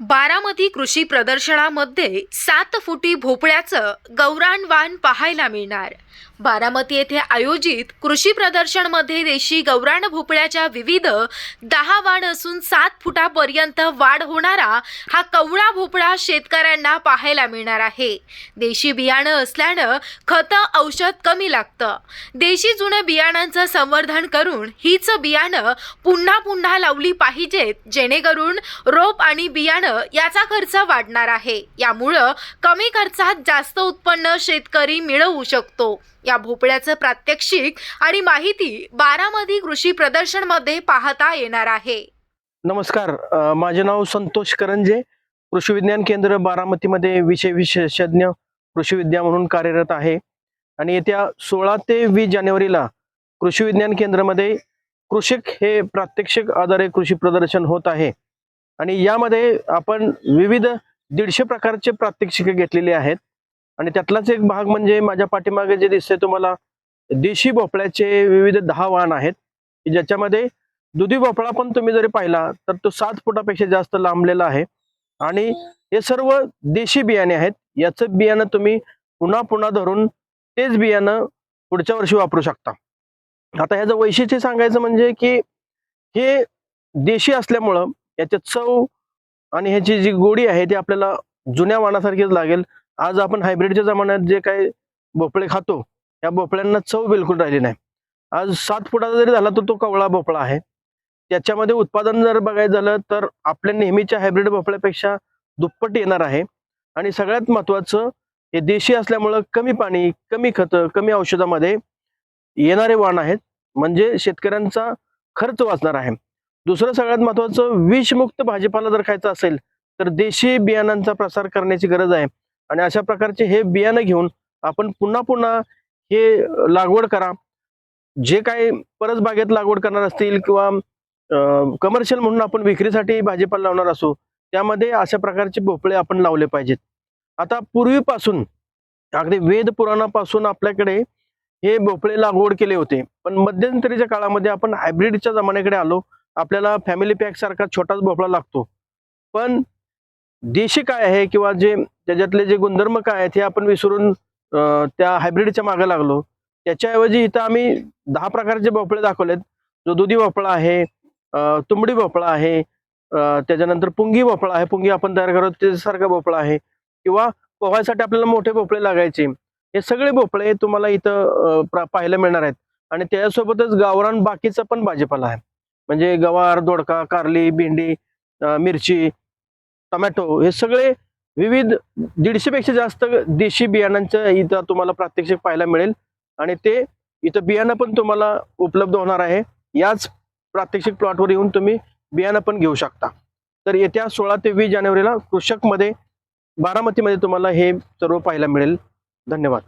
बारामती कृषी प्रदर्शनामध्ये सात फुटी भोपळ्याचं गौराणवान पाहायला मिळणार. बारामती येथे आयोजित कृषी प्रदर्शनमध्ये देशी गौराण भोपळ्याच्या विविध दहा वाण असून सात फुटापर्यंत वाढ होणारा हा कवळा भोपळा शेतकऱ्यांना पाहायला मिळणार आहे. देशी बियाणं असल्यानं खतं औषध कमी लागतं. देशी जुन्या बियाणांचं संवर्धन करून हीच बियाणं पुन्हा पुन्हा लावली पाहिजेत जेणेकरून रोप आणि बियाणं याचा खर्च वाढणार आहे. यामुळं कमी खर्चात जास्त उत्पन्न शेतकरी मिळवू शकतो. या भोपळ्याचं प्रात्यक्षिक आणि माहिती बारामती कृषी प्रदर्शनमध्ये पाहता येणार आहे. नमस्कार. माझे नाव संतोष करंजे. कृषी विज्ञान केंद्र बारामतीमध्ये विषय विशेषज्ञ कृषी विद्या म्हणून कार्यरत आहे. आणि येत्या सोळा ते वीस जानेवारीला कृषी विज्ञान केंद्रामध्ये कृषिक हे प्रात्यक्षिक आधारे कृषी प्रदर्शन होत आहे. आणि यामध्ये आपण विविध दीडशे प्रकारचे प्रात्यक्षिके घेतलेली आहेत. आणि त्यातलाच एक भाग म्हणजे माझ्या पाठीमागे जे दिसते तुम्हाला देशी भोपळ्याचे विविध दहा वाहन आहेत. की ज्याच्यामध्ये दुधी भोपळा पण तुम्ही जरी पाहिला तर तो सात फुटापेक्षा जास्त लांबलेला आहे. आणि हे सर्व देशी बियाणे आहेत. याचं बियाणं तुम्ही पुन्हा पुन्हा धरून तेच बियाणं पुढच्या वर्षी वापरू शकता. आता ह्याचं वैशिष्ट्य सांगायचं म्हणजे की हे देशी असल्यामुळं याच्या चव आणि ह्याची जी गोडी आहे ती आपल्याला जुन्या वाणासारखीच लागेल. आज आपण हायब्रिडच्या जमान्यात जे काही भोपळे खातो त्या भोपळ्यांना चव बिलकुल राहिली नाही. आज सात फुटाचा जरी झाला तर तो कवळा भोपळा आहे. त्याच्यामध्ये उत्पादन जर बघायचं झालं तर आपल्या नेहमीच्या हायब्रिड भोपळ्यापेक्षा दुप्पट येणार आहे. आणि सगळ्यात महत्वाचं हे देशी असल्यामुळं कमी पाणी कमी खतं कमी औषधामध्ये येणारे वाण आहेत. म्हणजे शेतकऱ्यांचा खर्च वाचणार आहे. दुसरं सगळ्यात महत्वाचं विषमुक्त भाजीपाला जर खायचा असेल तर देशी बियाणांचा प्रसार करण्याची गरज आहे. आणि अशा प्रकारचे हे बियाणं घेऊन आपण पुन्हा पुन्हा हे लागवड करा. जे काही परस बागेत लागवड करणार असतील किंवा कमर्शियल म्हणून आपण विक्रीसाठी भाजीपाला लावणार असू त्यामध्ये अशा प्रकारचे भोपळे आपण लावले पाहिजेत. आता पूर्वीपासून अगदी वेद पुराणापासून आपल्याकडे हे भोपळे लागवड केले होते. पण मध्यंतरीच्या काळामध्ये आपण हायब्रिडच्या जमान्याकडे आलो आपल्याला फॅमिली पॅक सारखा छोटाच भोपळा लागतो. पण देशी काय आहे किंवा जे त्याच्यातले जे गुणधर्म काय आहेत हे आपण विसरून त्या हायब्रिडच्या मागे लागलो. त्याच्याऐवजी इथं आम्ही दहा प्रकारचे भोपळे दाखवलेत. जो दुधी भोपळा आहे तुंबडी भोपळा आहे त्याच्यानंतर पुंगी भोपळा आहे. पुंगी आपण तयार करतो त्याच्यासारखा भोपळा आहे. किंवा पोहायसाठी आपल्याला मोठे भोपळे लागायचे. हे सगळे भोपळे तुम्हाला इथं प्रा- पाहायला मिळणार आहेत. आणि त्याच्यासोबतच गावरान बाकीचा पण भाजीपाला आहे. म्हणजे गवार दोडका कारली भेंडी मिरची टोमॅटो हे सगळे विविध दीडशेपेक्षा जास्त देशी बियाणांचं इथं तुम्हाला प्रात्यक्षिक पाहायला मिळेल. आणि ते इथं बियाणं पण तुम्हाला उपलब्ध होणार आहे. याच प्रात्यक्षिक प्लॉटवर येऊन तुम्ही बियाणं पण घेऊ शकता. तर येत्या सोळा ते वीस जानेवारीला कृषकमध्ये बारामतीमध्ये तुम्हाला हे सर्व पाहायला मिळेल. धन्यवाद.